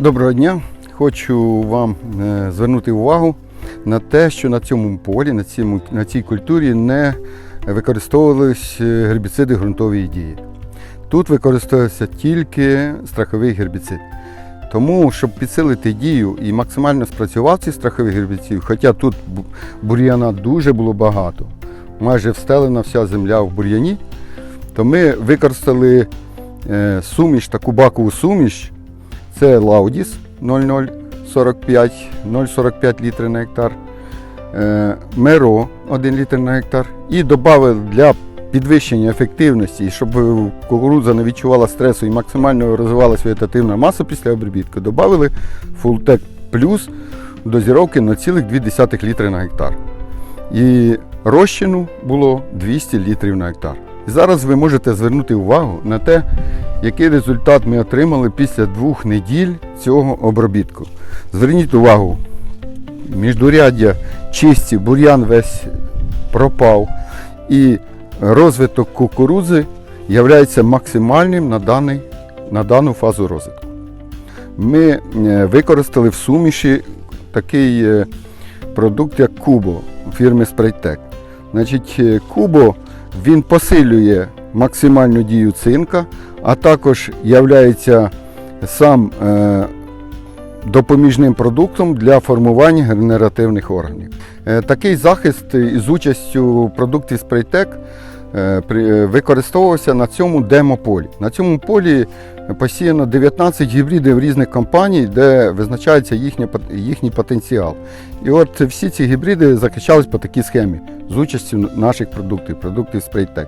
Доброго дня. Хочу вам е, звернути увагу на те, що на цьому полі, на, цьому, на цій культурі не використовувались е, гербіциди ґрунтової дії. Тут використовується тільки страховий гербіцид. Тому, щоб підсилити дію і максимально спрацював цей страховий гербіцид, хоча тут бур'яна дуже було багато, майже встелена вся земля в бур'яні, то ми використали е, суміш, таку бакову суміш, це Laudis 0045, 0,45 літри на гектар, е, Меро 1 літр на гектар. І додали для підвищення ефективності, щоб кукурудза не відчувала стресу і максимально розвивалася вегетативна маса після обробітку, додали Fulltech Plus дозіровки 0,2 літри на гектар. І розчину було 200 літрів на гектар. І зараз ви можете звернути увагу на те, який результат ми отримали після двох неділь цього обробітку. Зверніть увагу, міждуряддя чисті, бур'ян весь пропав, і розвиток кукурудзи є максимальним на, даний, на дану фазу розвитку. Ми е, використали в суміші такий е, продукт, як Кубо фірми Spraytec. Значить, е, Кубо він посилює максимальну дію цинка, а також є сам е, допоміжним продуктом для формування генеративних органів. Е, такий захист із участю продуктів е, використовувався на цьому демополі. На цьому полі посіяно 19 гібридів різних компаній, де визначається їхній потенціал. І от всі ці гібриди захищались по такій схемі з участю наших продуктів, продуктів Spraytec.